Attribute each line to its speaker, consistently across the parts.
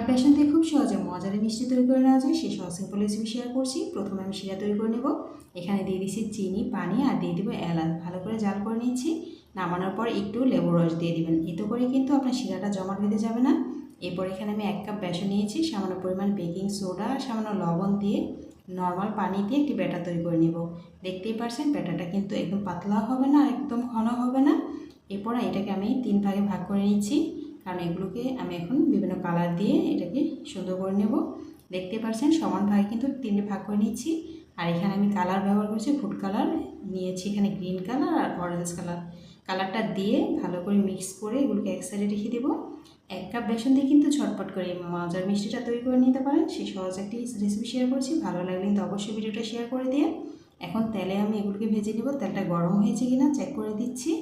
Speaker 1: Cup বেসন দিয়ে খুব সহজে মজারে মিষ্টি তৈরি করে নেওয়া যায়। সেই সহজ সিম্পল রেসিপি শেয়ার করছি। প্রথমে আমি শিরা তৈরি করে নেব। এখানে দিয়ে দিচ্ছি চিনি, পানি আর দিয়ে দেবো এলাচ। ভালো করে জাল করে নিচ্ছি নামানোর পর একটু লেবুর রস দিয়ে দিবেন। এতে করে কিন্তু আপনার শিরাটা জমা বেঁধে যাবে না। এরপর এখানে আমি এক কাপ বেসন নিয়েছি। সামান্য পরিমাণ বেকিং সোডা সামান্য লবণ দিয়ে নর্মাল পানি দিয়ে একটি ব্যাটার তৈরি করে নেব। দেখতেই পারছেন, ব্যাটারটা কিন্তু একদম পাতলা হবে না একদম ঘন হবে না। এরপর এটাকে আমি তিন ভাগে ভাগ করে নিচ্ছি কারণ এগুলোকে আমি এখন বিভিন্ন কালার দিয়ে এটাকে সুন্দর করে নেব। দেখতে পাচ্ছেন সমান ভাগে কিন্তু তিনটে ভাগ করে নিচ্ছি। আর এখানে আমি কালার ব্যবহার করছি ফুড কালার নিয়েছি এখানে গ্রিন কালার আর অরেঞ্জ কালার কালারটা দিয়ে ভালো করে মিক্স করে এগুলোকে এক সাইডে রেখে দেবো। এক কাপ বেসন দিয়ে কিন্তু ছটপট করে মজার মিষ্টিটা তৈরি করে নিতে পারেন। সেই সহজ একটি রেসিপি শেয়ার করছি। ভালো লাগলে কিন্তু অবশ্যই ভিডিওটা শেয়ার করে দিয়ে এখন তেলে আমি এগুলোকে ভেজে নেব। তেলটা গরম হয়েছে কিনা চেক করে দিচ্ছি।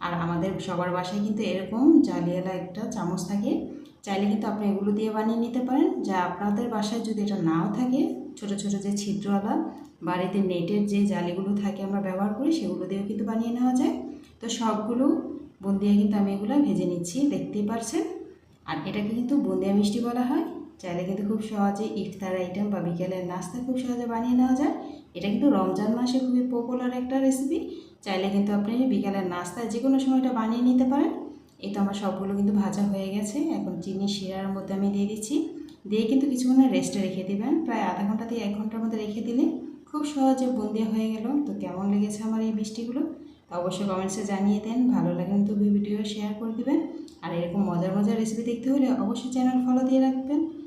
Speaker 1: আর আমাদের সবার বাসায় কিন্তু এরকম জালিয়ালা একটা চামচ থাকে। চাইলে কিন্তু আপনি এগুলো দিয়ে বানিয়ে নিতে পারেন। যা আপনাদের বাসায় যদি এটা নাও থাকে, ছোট ছোট যে ছিদ্রওয়ালা, বাড়িতে নেটের যে জালিগুলো থাকে আমরা ব্যবহার করি, সেগুলো দিয়েও কিন্তু বানিয়ে নেওয়া যায়। তো সবগুলো বুন্দিয়া কিন্তু আমি এগুলো ভেজে নিচ্ছি, দেখতেই পারছেন। আর এটাকে কিন্তু বুন্দিয়া মিষ্টি বলা হয়। চাইলে কিন্তু খুব সহজে ইফতার আইটেম বা বিকেলের নাস্তা খুব সহজে বানিয়ে নেওয়া যায়। এটা কিন্তু রমজান মাসে খুবই পপুলার একটা রেসিপি চাইলে কিন্তু আপনি বিকালের নাস্তায় যে কোনো সময় এটা বানিয়ে নিতে পারেন। এই তো আমার সবগুলো কিন্তু ভাজা হয়ে গেছে। এখন চিনি শিরার মধ্যে আমি দিয়ে দিচ্ছি। দিয়ে কিন্তু কিছুক্ষণ রেস্টে রেখে দিবেন। প্রায় আধা ঘণ্টা থেকে এক ঘণ্টার মধ্যে রেখে দিলে খুব সহজে বন্দিয়া হয়ে গেল। তো কেমন লেগেছে আমার এই মিষ্টিগুলো? অবশ্যই কমেন্টসে জানিয়ে দেন। ভালো লাগে কিন্তু ভিডিও শেয়ার করে দিবেন। আর এরকম মজার মজার রেসিপি দেখতে হলে অবশ্যই চ্যানেল ফলো দিয়ে রাখবেন।